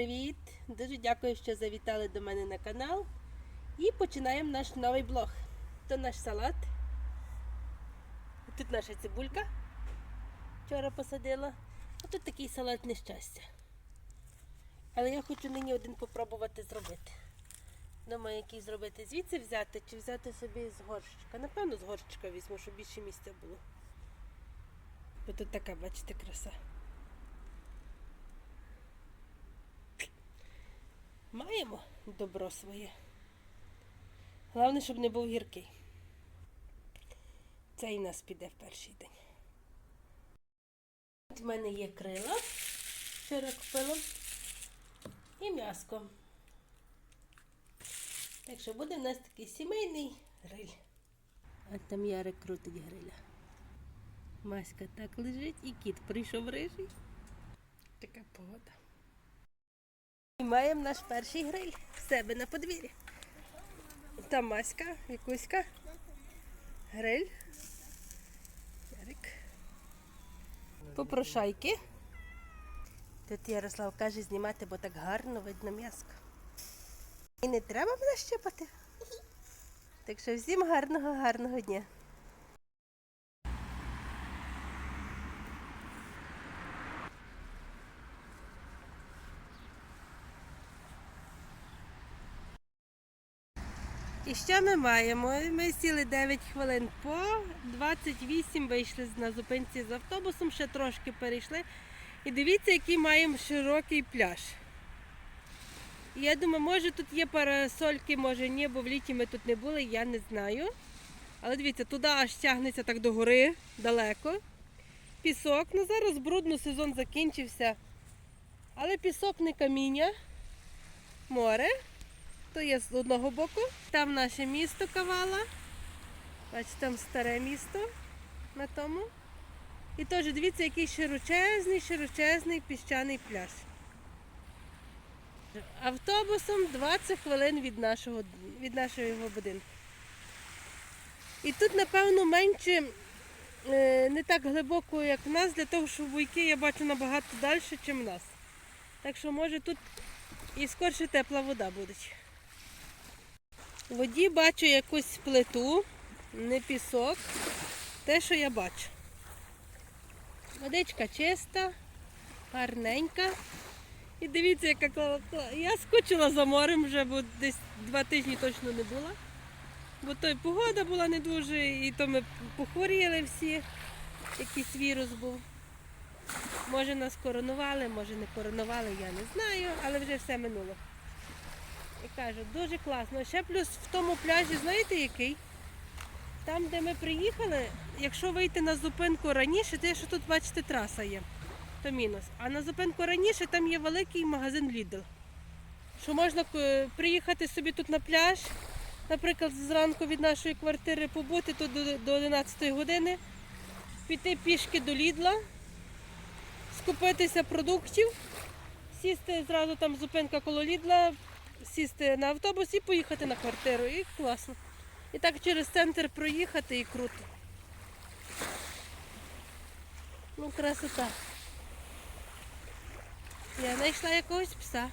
привіт! Дуже дякую, що завітали до мене на канал. І починаємо наш новий блог. То наш салат. Тут наша цибулька. Вчора посадила. А тут такий салат нещастя. Але я хочу нині один попробувати зробити. Думаю, який зробити. Звідси взяти чи взяти собі з горщика. Напевно, з горщика візьму, щоб більше місця було. Бо тут така, бачите, краса. Маємо добро своє. Головне, щоб не був гіркий. Цей у нас піде в перший день. От в мене є крила, вчора купила, і м'яско. Так що буде в нас такий сімейний гриль. А там Ярик крутить гриля. Маська так лежить і кіт прийшов рижий. Така погода. І маємо наш перший гриль в себе на подвір'ї. Там Маська, Вікуська, гриль. Ярик. Попрошайки. Тут Ярослав каже знімати, бо так гарно видно м'яско. І не треба мене щепати. Так що всім гарного, гарного дня. І що ми маємо? Ми сіли 9 хвилин по 28 вийшли на зупинці з автобусом, ще трошки перейшли. І дивіться, який маємо широкий пляж. Я думаю, може тут є парасольки, може ні, бо в літі ми тут не були, я не знаю. Але дивіться, туди аж тягнеться так до гори далеко. Пісок. Ну зараз брудно, сезон закінчився. Але пісок не каміння, море. То є з одного боку. Там наше місто Кавала. Бачите, там старе місто на тому. І теж дивіться, який широчезний, широчезний піщаний пляж. Автобусом 20 хвилин від нашого, від нашого будинку. І тут, напевно, менше, е, не так глибоко, як в нас, для того, що буйки я бачу набагато далі, ніж в нас. Так що, може, тут і скорше тепла вода буде. Воді бачу якусь плиту, не пісок. Те, що я бачу. Водичка чиста, гарненька. І дивіться, яка класна. Я скучила за морем вже, бо десь два тижні точно не була. Бо то й погода була не дуже, і то ми похворіли всі, якийсь вірус був. Може нас коронували, може не коронували, я не знаю, але вже все минуло. І кажу, дуже класно. Ще плюс в тому пляжі, знаєте який? Там, де ми приїхали, якщо вийти на зупинку раніше, те, що тут, бачите, траса є, то мінус. А на зупинку раніше там є великий магазин Lidl. Що можна е, приїхати собі тут на пляж, наприклад, зранку від нашої квартири побути тут до 11 години, піти пішки до Лідла, скупитися продуктів, сісти зразу там зупинка коло Лідла, сісти на автобус і поїхати на квартиру. І класно. І так через центр проїхати і круто. Ну, красота. Я знайшла якогось пса.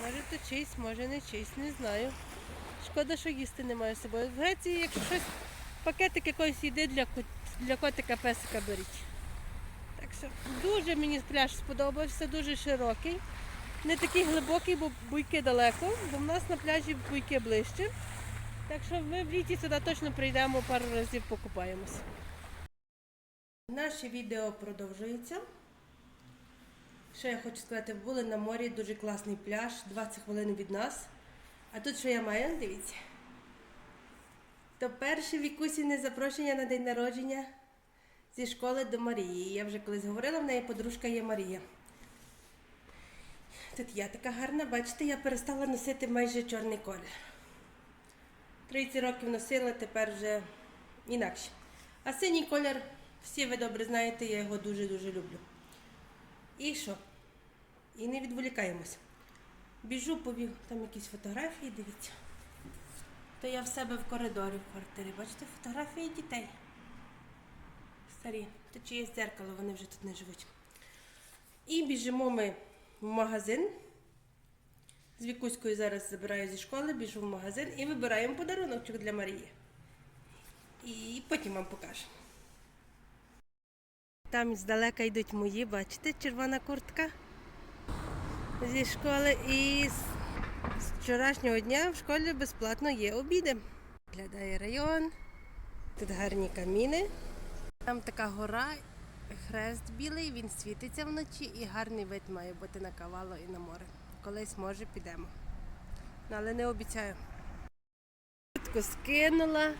Може то чийсь, може не чийсь, не знаю. Шкода, що їсти немає з собою. В Греції, якщо щось, пакетик якоїсь їди для, для котика песика беріть. Так дуже мені пляж сподобався, дуже широкий. Не такий глибокий, бо буйки далеко, бо в нас на пляжі буйки ближче. Так що ми в літі сюди точно прийдемо пару разів покупаємося. Наше відео продовжується. Що я хочу сказати, були на морі, дуже класний пляж, 20 хвилин від нас. А тут що я маю, дивіться. То перше вікусіне запрошення на день народження зі школи до Марії. Я вже колись говорила, в неї подружка є Марія. Тут я така гарна, бачите, я перестала носити майже чорний колір. 30 років носила, тепер вже інакше. А синій колір, всі ви добре знаєте, я його дуже-дуже люблю. І що? І не відволікаємося. Біжу, побіг, там якісь фотографії, дивіться. То я в себе в коридорі в квартирі. Бачите, фотографії дітей. Старі. Тут чи є дзеркало, вони вже тут не живуть. І біжимо ми в магазин. З Вікуською зараз забираю зі школи, біжу в магазин і вибираємо подарунок для Марії. І потім вам покажу. Там здалека йдуть мої, бачите, червона куртка зі школи. І з вчорашнього дня в школі безплатно є обіди. Глядає район, тут гарні каміни. Там така гора, хрест білий, він світиться вночі і гарний вид має бути на кавало і на море. Колись може підемо. Ну, але не обіцяю. Куртку скинула,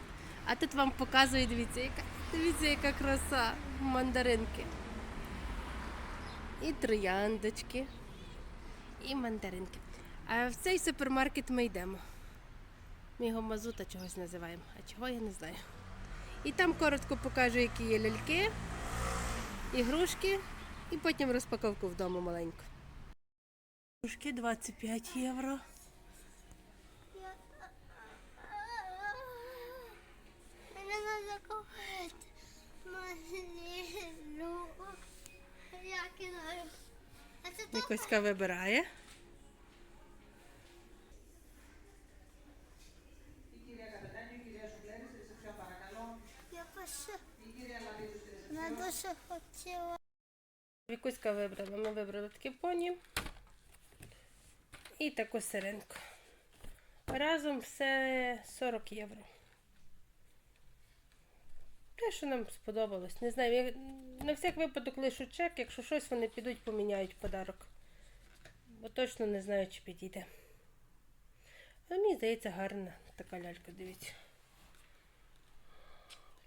а тут вам показую, дивіться, яка, дивіться, яка краса мандаринки. І трояндочки, і мандаринки. А в цей супермаркет ми йдемо. Ми його мазута чогось називаємо, а чого я не знаю. І там коротко покажу, які є ляльки, ігрушки, і потім розпаковку вдома маленьку. Ігрушки 25 євро. Мене треба купити машину. Я кидаю. А це так? Якоська вибирає. Я пишу. Вона дуже хотіла. Вікуська вибрала. Ми вибрали такі поні і таку сиренку. Разом все 40 євро. Те, що нам сподобалось. Не знаю, я на всяк випадок лишу чек, якщо щось вони підуть, поміняють подарок. Бо точно не знаю, чи підійде. Але мені здається, гарна така лялька, дивіться.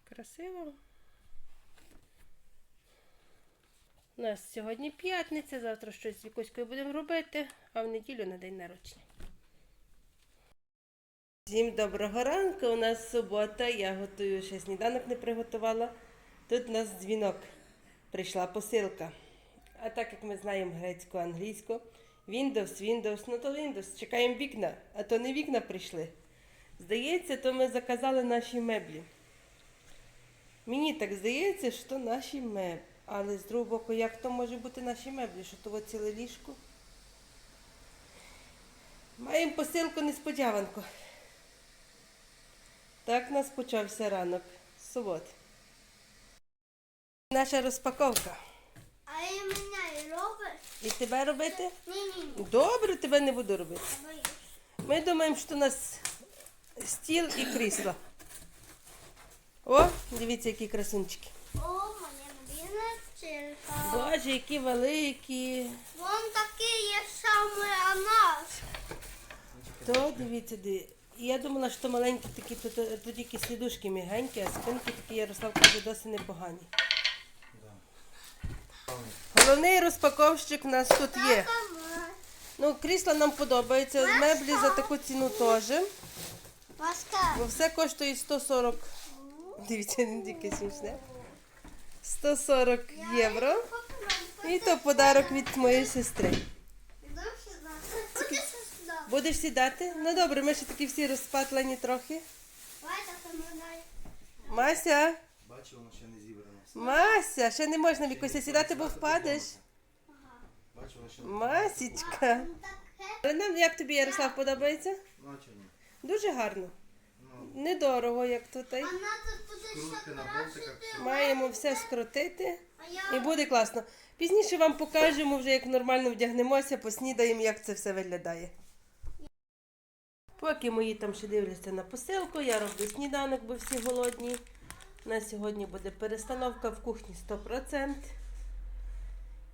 Красиво. У нас сьогодні п'ятниця, завтра щось з Вікуською будемо робити, а в неділю на день народження. Всім доброго ранку, у нас субота, я готую ще сніданок не приготувала. Тут у нас дзвінок. Прийшла посилка. А так як ми знаємо грецьку, англійську, Windows, Windows, ну то Windows, чекаємо вікна, а то не вікна прийшли. Здається, то ми заказали наші меблі. Мені так здається, що наші меблі. Але з другого боку, як то може бути наші меблі? Що то ціле ліжко? Маємо посилку несподіванку. Так у нас почався ранок. з Суботи. Наша розпаковка. А і мене робиш? І тебе робити? Ні, ні, ні. Добре, тебе не буду робити. Ми думаємо, що у нас стіл і крісло. О, дивіться, які красунчики. Вчителька. Боже, які великі. Вон такий є саме а наш. То дивіться, де. Я думала, що маленькі такі, то, то тільки слідушки мігенькі, а спинки такі Ярослав каже, досить непогані. Головний розпаковщик у нас тут є. Ну, крісло нам подобається, меблі за таку ціну теж. Бо все коштує 140. Дивіться, не тільки смішне. 140 євро. І то подарок від моєї сестри. Будеш сідати? Ну добре, ми ще такі всі розпатлені трохи. Мася, Бачу, воно ще не зібрано. Мася, ще не можна вікуся сідати, бо впадеш. Бачу, воно ще не Масічка. Але нам як тобі Ярослав подобається? Ну, а? Дуже гарно. Недорого, як тут. А надо буде ще на. Маємо все скрутити. І буде класно. Пізніше вам покажемо вже, як нормально вдягнемося, поснідаємо, як це все виглядає. Поки мої там ще дивляться на посилку, я роблю сніданок, бо всі голодні. У нас сьогодні буде перестановка в кухні 100%.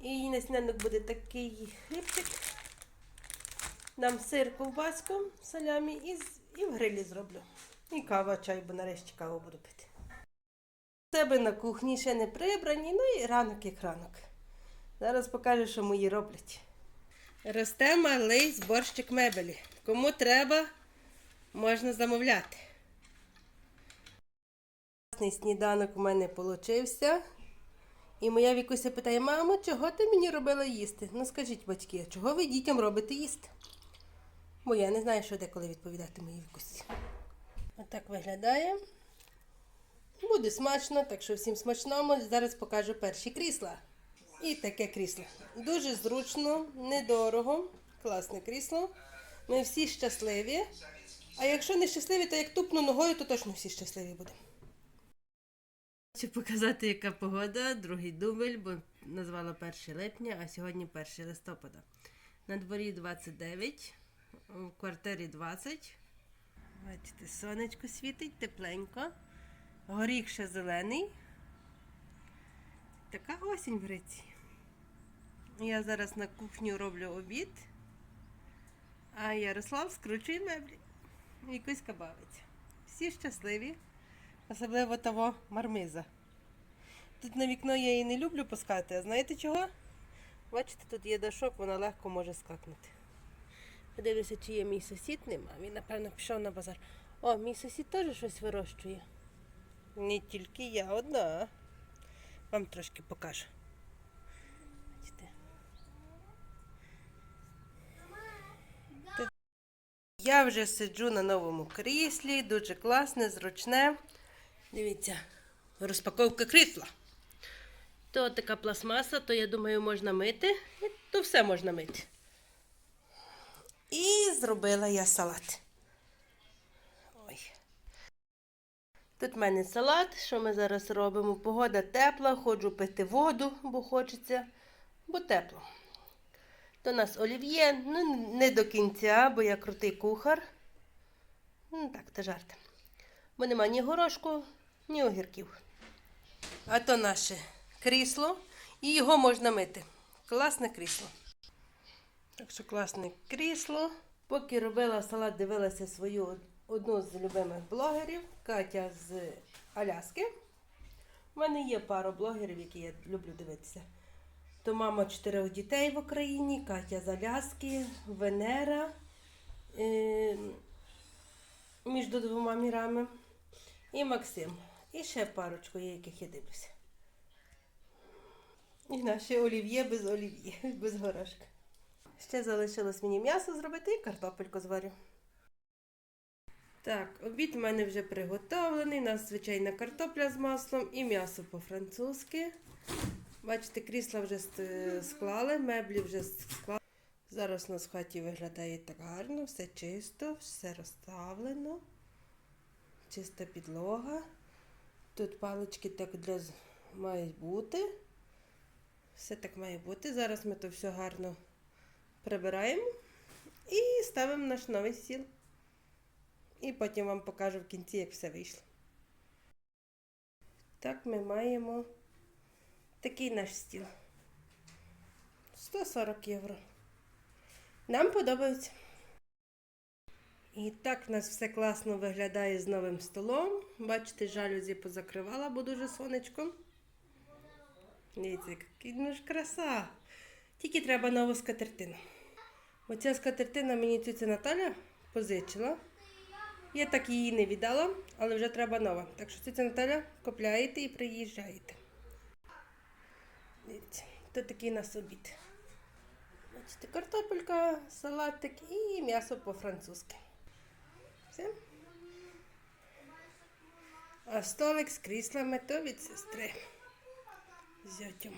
І на сніданок буде такий хлібчик. Дам сир, ковбаску, салямі і, і в грилі зроблю. І кава, чай, бо нарешті каву буду пити. У себе на кухні ще не прибрані, ну і ранок як ранок. Зараз покажу, що мої роблять. Росте малий зборщик мебелі. Кому треба, можна замовляти. Класний сніданок у мене получився. І моя Вікуся питає, мамо, чого ти мені робила їсти? Ну скажіть, батьки, чого ви дітям робите їсти? Бо я не знаю, що деколи відповідати моїй Вікусі. Отак виглядає. Буде смачно, так що всім смачному. Зараз покажу перші крісла. І таке крісло. Дуже зручно, недорого, класне крісло. Ми всі щасливі. А якщо не щасливі, то як тупну ногою, то точно всі щасливі будемо. Хочу показати, яка погода, другий дубль, бо назвала 1 липня, а сьогодні 1 листопада. На дворі 29, в квартирі 20. Бачите, сонечко світить, тепленько. Горіх ще зелений. Така осінь в Греції. Я зараз на кухню роблю обід, а Ярослав скручує меблі. І Кузька бавиться. Всі щасливі, особливо того мармиза. Тут на вікно я її не люблю пускати, а знаєте чого? Бачите, тут є дашок, вона легко може скакнути. Подивлюся, чи є мій сусід, нема. Він, напевно, пішов на базар. О, мій сусід теж щось вирощує. Не тільки я одна. Вам трошки покажу. Бачите. Я вже сиджу на новому кріслі, дуже класне, зручне. Дивіться, розпаковка крісла. То така пластмаса, то я думаю, можна мити. То все можна мити. І зробила я салат. Ой. Тут в мене салат. Що ми зараз робимо? Погода тепла, ходжу пити воду, бо хочеться, бо тепло. То у нас олів'є, ну не до кінця, бо я крутий кухар. Ну так, це жарт. Бо нема ні горошку, ні огірків. А то наше крісло, і його можна мити. Класне крісло. Так що класне крісло. Поки робила салат, дивилася свою одну з любимих блогерів, Катя з Аляски. У мене є пара блогерів, які я люблю дивитися. То мама чотирьох дітей в Україні, Катя з Аляски, Венера е, між двома мірами і Максим. І ще парочку є, яких я дивлюся. І наше олів'є без олів'є, без горошка. Ще залишилось мені м'ясо зробити і картопельку зварю. Так, обід у мене вже приготовлений. У нас звичайна картопля з маслом і м'ясо по-французьки. Бачите, крісла вже склали, меблі вже склали. Зараз у нас в хаті виглядає так гарно, все чисто, все розставлено. Чиста підлога. Тут палички так для мають бути. Все так має бути. Зараз ми то все гарно прибираємо і ставимо наш новий стіл. І потім вам покажу в кінці, як все вийшло. Так ми маємо такий наш стіл. 140 євро. Нам подобається. І так в нас все класно виглядає з новим столом. Бачите, жалюзі позакривала, бо дуже сонечко. Дивіться, який ж краса. Тільки треба нову скатертину. Оця скатертина мені тетя Наталя позичила. Я так її не віддала, але вже треба нова. Так що тетя Наталя купляєте і приїжджаєте. Дивіться, то такий нас обід. Бачите, картопелька, салатик і м'ясо по-французьки. Все. А столик з кріслами то від сестри. З зятем.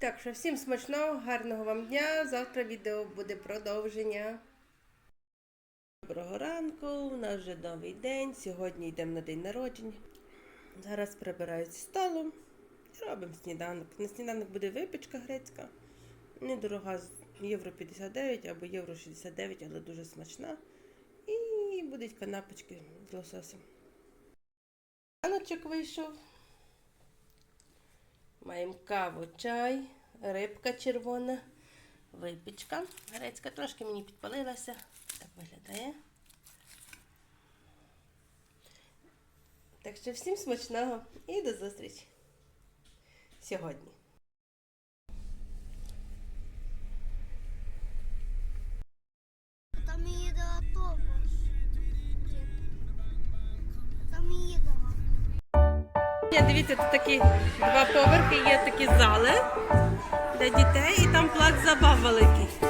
Так що всім смачного, гарного вам дня. Завтра відео буде продовження. Доброго ранку, у нас вже новий день. Сьогодні йдемо на день народження. Зараз прибирають зі столу і робимо сніданок. На сніданок буде випічка грецька. Недорога, євро 59 або євро 69, але дуже смачна. І будуть канапочки з лососем. Раночок вийшов. Маємо каву, чай, рибка червона, випічка. Грецька трошки мені підпалилася. Так виглядає. Так що всім смачного і до зустрічі сьогодні. Дивіться, тут такі два поверхи, є такі зали для дітей і там плац забав великий.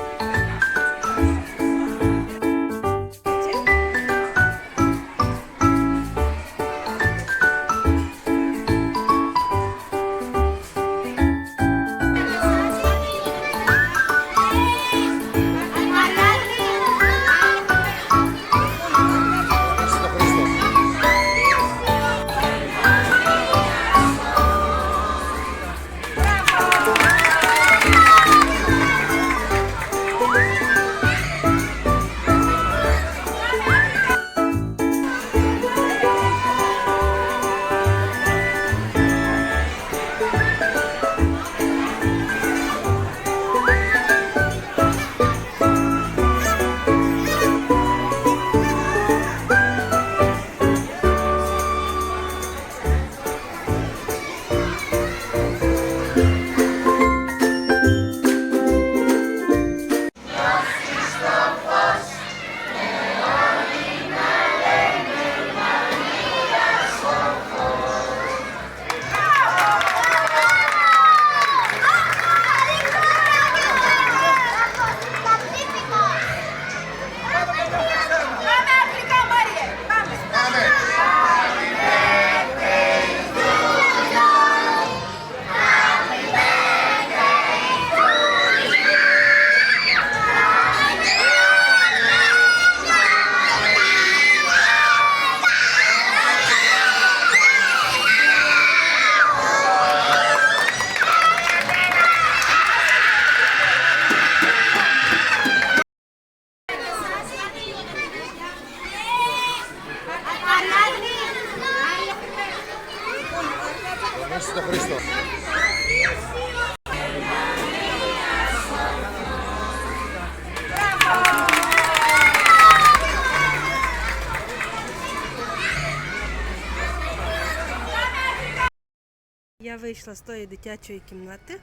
Вийшла з тої дитячої кімнати.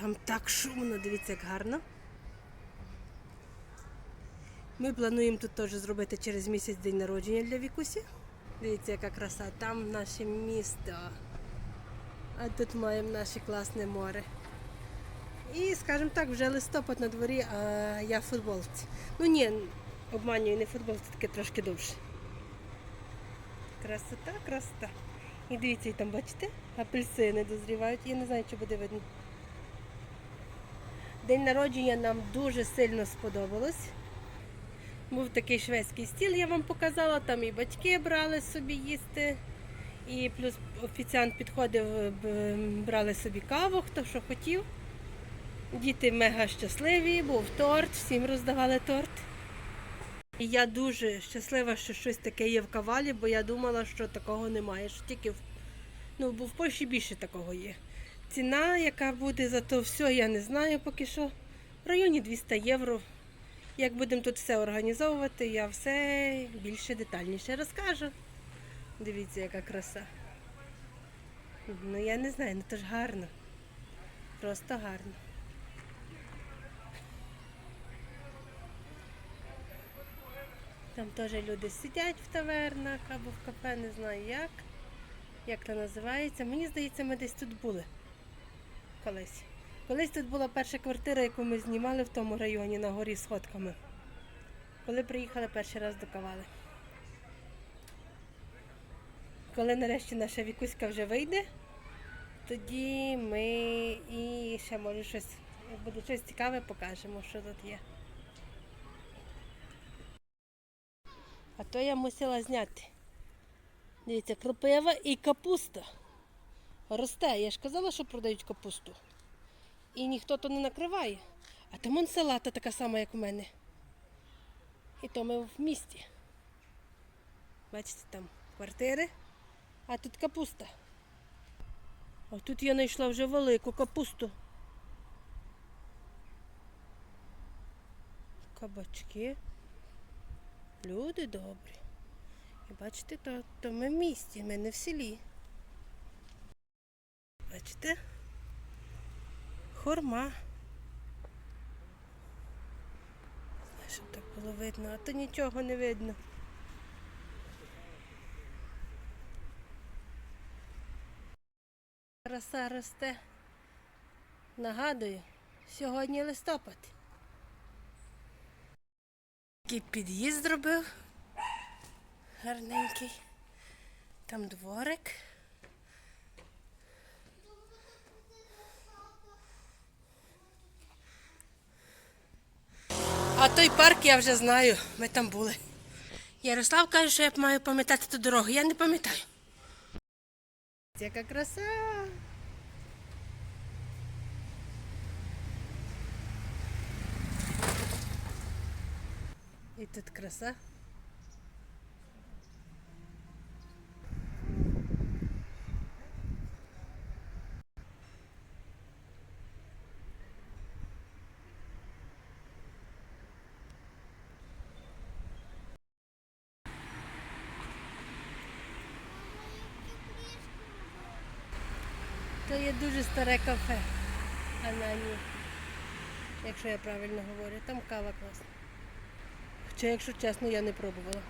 Там так шумно, дивіться, як гарно. Ми плануємо тут теж зробити через місяць день народження для Вікусі. Дивіться, яка краса. Там наше місто. А тут маємо наше класне море. І, скажімо так, вже листопад на дворі, а я футболці. Ну ні, обманюю, не футболці, таке трошки довше. Красота, красота. І дивіться, і там бачите, апельсини дозрівають. Я не знаю, чи буде видно. День народження нам дуже сильно сподобалось. Був такий шведський стіл, я вам показала, там і батьки брали собі їсти. І плюс офіціант підходив, брали собі каву, хто що хотів. Діти мега щасливі, був торт, всім роздавали торт. Я дуже щаслива, що щось таке є в кавалі, бо я думала, що такого немає. Що тільки в, ну, бо в Польщі більше такого є. Ціна, яка буде за то все, я не знаю поки що. В районі 200 євро. Як будемо тут все організовувати, я все більше детальніше розкажу. Дивіться, яка краса. Ну я не знаю, ну то ж гарно. Просто гарно. Там теж люди сидять в тавернах або в кафе, не знаю як. Як це називається. Мені здається, ми десь тут були колись. Колись тут була перша квартира, яку ми знімали в тому районі на горі сходками. Коли приїхали перший раз до Кавали. Коли нарешті наша вікуська вже вийде, тоді ми і ще може щось, як буде щось цікаве, покажемо, що тут є. А то я мусила зняти. Дивіться, кропива і капуста. Росте. Я ж казала, що продають капусту. І ніхто то не накриває. А там он салата така сама, як у мене. І то ми в місті. Бачите, там квартири, а тут капуста. А тут я знайшла вже велику капусту. Кабачки. Люди добрі. І бачите, то, то ми в місті, ми не в селі. Бачите? Хорма. Щоб так було видно, а то нічого не видно. Краса росте. Нагадую, сьогодні листопад. Такий під'їзд зробив. Гарненький. Там дворик. А той парк я вже знаю, ми там були. Ярослав каже, що я маю пам'ятати ту дорогу. Я не пам'ятаю. Яка краса. І тут краса. То є дуже старе кафе. Анані. Якщо я правильно говорю, там кава класна. Хоча, якщо чесно, я не пробувала.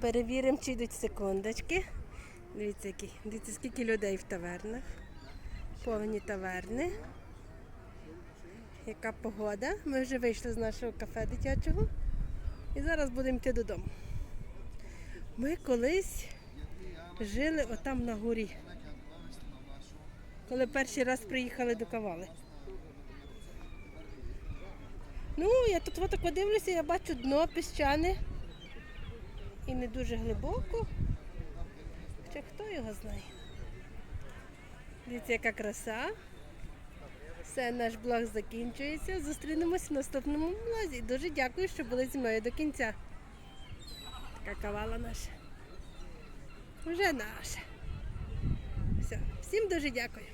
Перевіримо, чи йдуть секундочки. Дивіться, які. Дивіться, скільки людей в тавернах. Повні таверни. Яка погода. Ми вже вийшли з нашого кафе дитячого і зараз будемо йти додому. Ми колись жили отам на горі. Коли перший раз приїхали до Кавали. Ну, я тут отак подивлюся, я бачу дно піщане. І не дуже глибоко. Хоча хто його знає. Дивіться, яка краса. Все, наш блог закінчується. Зустрінемось в наступному блозі. Дуже дякую, що були зі мною до кінця. Така кавала наша. Вже наша. Все. Всім дуже дякую.